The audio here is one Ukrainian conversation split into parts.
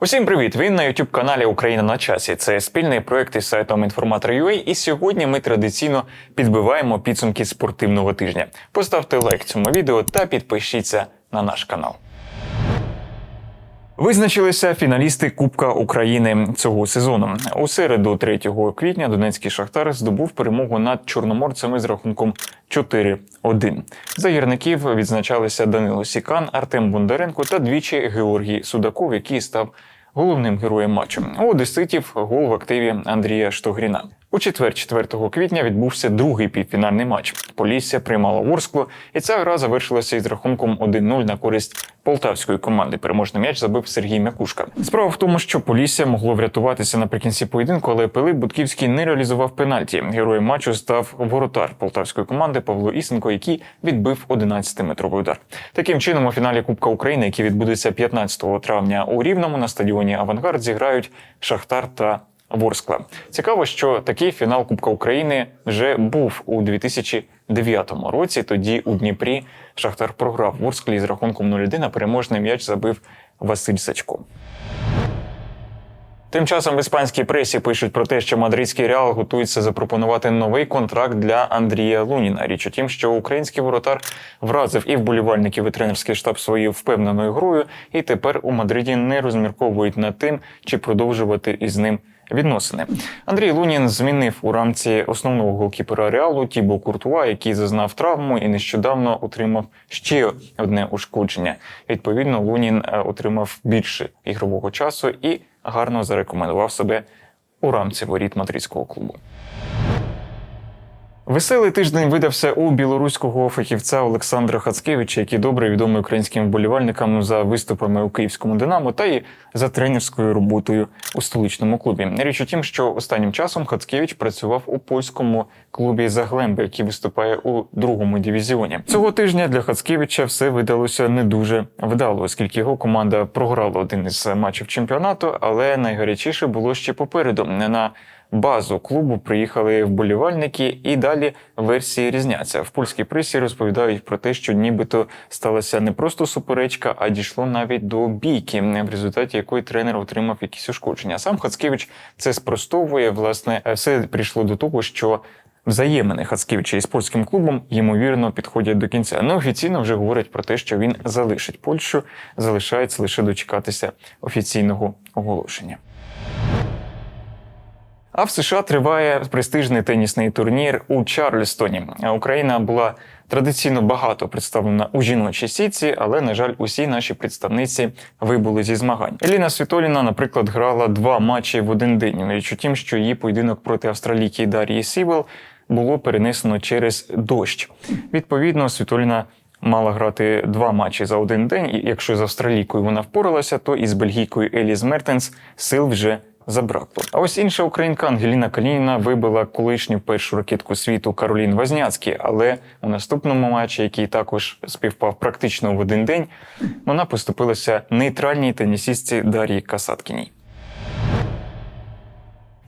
Усім привіт! Ви на youtube каналі Україна на часі. Це спільний проект із сайтом Інформатор.ua і сьогодні ми традиційно підбиваємо підсумки спортивного тижня. Поставте лайк цьому відео та підпишіться на наш канал. Визначилися фіналісти Кубка України цього сезону. У середу, 3 квітня, Донецький Шахтар здобув перемогу над чорноморцями з рахунком 4-1. За гірників відзначалися Данило Сікан, Артем Бондаренко та двічі Георгій Судаков, який став головним героєм матчу. У одеситів гол в активі Андрія Штогріна. У четвер, 4 квітня, відбувся другий півфінальний матч. Полісся приймала Ворсклу, і ця гра завершилася із рахунком 1-0 на користь полтавської команди. Переможний м'яч забив Сергій Мякушка. Справа в тому, що Полісся могло врятуватися наприкінці поєдинку, але Пилип Будківський не реалізував пенальті. Героєм матчу став воротар полтавської команди Павло Ісенко, який відбив 11-метровий удар. Таким чином, у фіналі Кубка України, який відбудеться 15 травня у Рівному на стадіоні Авангард, зіграють Шахтар та Ворскла. Цікаво, що такий фінал Кубка України вже був у 2009 році. Тоді у Дніпрі Шахтар програв Ворсклі з рахунком 0-1, а переможний м'яч забив Василь Сачко. Тим часом в іспанській пресі пишуть про те, що мадридський реал готується запропонувати новий контракт для Андрія Луніна. Річ у тім, що український воротар вразив і вболівальників і тренерський штаб своєю впевненою грою, і тепер у Мадриді не розмірковують над тим, чи продовжувати із ним. Відносини Андрій Лунін змінив у рамці основного голкіпера реалу Тібо Куртуа, який зазнав травму і нещодавно отримав ще одне ушкодження. Відповідно, Лунін е, отримав більше ігрового часу і гарно зарекомендував себе у рамці воріт мадридського клубу. Веселий тиждень видався у білоруського фахівця Олександра Хацкевича, який добре відомий українським вболівальникам за виступами у київському Динамо та й за тренерською роботою у столичному клубі. Річ у тім, що останнім часом Хацкевич працював у польському клубі Заглемби, який виступає у другому дивізіоні. Цього тижня для Хацкевича все видалося не дуже вдало, оскільки його команда програла один із матчів чемпіонату, але найгарячіше було ще попереду. На базу клубу приїхали вболівальники, і далі версії різняться. В польській пресі розповідають про те, що нібито сталася не просто суперечка, а дійшло навіть до бійки, в результаті якої тренер отримав якісь ушкодження. Сам Хацкевич це спростовує. Власне, все прийшло до того, що. Взаємини Хацкевича із польським клубом ймовірно підходять до кінця. Неофіційно вже говорять про те, що він залишить Польщу. Залишається лише дочекатися офіційного оголошення. А в США триває престижний тенісний турнір у Чарльстоні. Україна була традиційно багато представлена у жіночій сітці, але на жаль, усі наші представниці вибули зі змагань. Еліна Світоліна, наприклад, грала два матчі в один день. Річ у тім, що її поєдинок проти австралійки Дар'ї Сівел було перенесено через дощ. Відповідно, Світоліна. Мала грати два матчі за один день, і якщо з австралійкою вона впоралася, то із бельгійкою Еліс Мертенс сил вже забракло. А ось інша українка Ангеліна Калініна вибила колишню першу ракетку світу Каролін Возняцький, але у наступному матчі, який також співпав практично в один день, вона поступилася нейтральній тенісістці Дар'ї Касаткіній.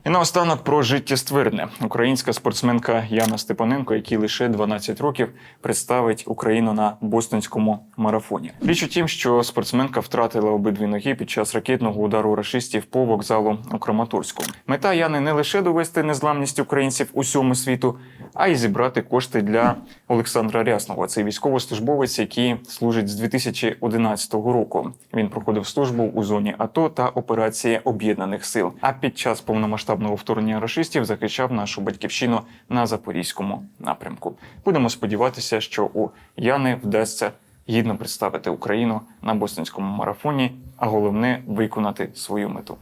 І наостанок про життєстверне. Українська спортсменка Яна Степаненко, якій лише 12 років представить Україну на бостонському марафоні. Річ у тім, що спортсменка втратила обидві ноги під час ракетного удару рашистів по вокзалу у Краматорську. Мета Яни не лише довести незламність українців усьому світу, а й зібрати кошти для Олександра Рясного. Це військовослужбовець, який служить з 2011 року. Він проходив службу у зоні АТО та операції об'єднаних сил. А під час повномасштабного вторгнення рашистів захищав нашу батьківщину на запорізькому напрямку. Будемо сподіватися, що у Яни вдасться гідно представити Україну на бостонському марафоні, а головне виконати свою мету.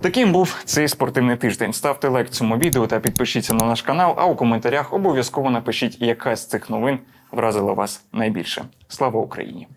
Таким був цей спортивний тиждень. Ставте лайк цьому відео та підпишіться на наш канал. А у коментарях обов'язково напишіть, яка з цих новин вразила вас найбільше. Слава Україні!